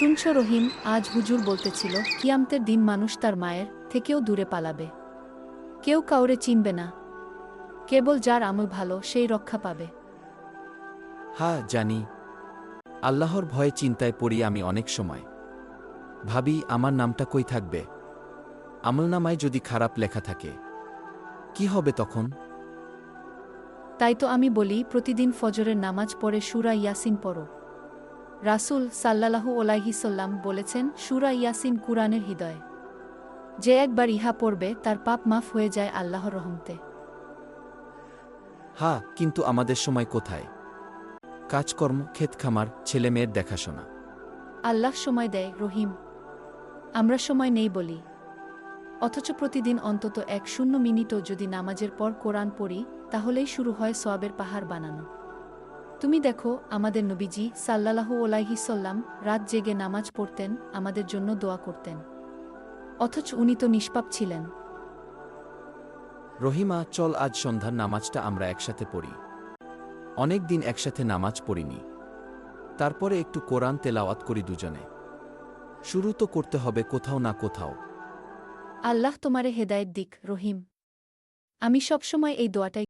শুনছ রহিম আজ হুজুর বলতেছিল কিয়ামতের দিন মানুষ তার মায়ের থেকেও দূরে পালাবে। কেউ কাউরে চিনবে না। কেবল যার আমল ভালো সেই রক্ষা পাবে। হ্যাঁ জানি। আল্লাহর ভয়ে চিন্তায় পড়ি আমি অনেক সময়। ভাবি আমার নামটা কই থাকবে? আমলনামায় যদি খারাপ লেখা থাকে কি হবে তখন? তাই তো আমি বলি প্রতিদিন ফজরের নামাজ পড়ে সুরা ইয়াসিন পড়ো। রাসূল সাল্লাল্লাহু আলাইহিসাল্লাম বলেছেন সুরা ইয়াসিন কুরআনের হৃদয়। যে একবার ইহা পড়বে তার পাপ মাফ হয়ে যায় আল্লাহর রহমতে। হ্যাঁ কিন্তু আমাদের সময় কোথায়? কাজকর্ম ক্ষেত খামার ছেলে মেয়ের দেখাশোনা। আল্লাহ সময় দেয় রহিম। আমরা সময় নেই বলি। অথচ প্রতিদিন অন্তত এক শূন্য মিনিটও যদি নামাজের পর কোরআন পড়ি তাহলেই শুরু হয় সওয়াবের পাহাড় বানানো। তুমি দেখো আমাদের নবীজি সাল্লাল্লাহু আলাইহিসাল্লাম রাত জেগে নামাজ পড়তেন আমাদের জন্য দোয়া করতেন। অথচ উনি তো নিষ্পাপ ছিলেন। রহিমা চল আজ সন্ধ্যার নামাজটা আমরা একসাথে পড়ি। অনেক দিন একসাথে নামাজ পড়িনি। তারপরে একটু কোরআন তেলাওয়াত করি দুজনে। শুরু তো করতে হবে কোথাও না কোথাও। আল্লাহ তোমারে হেদায়েত দিক রহিম। আমি সবসময় এই দোয়াটাই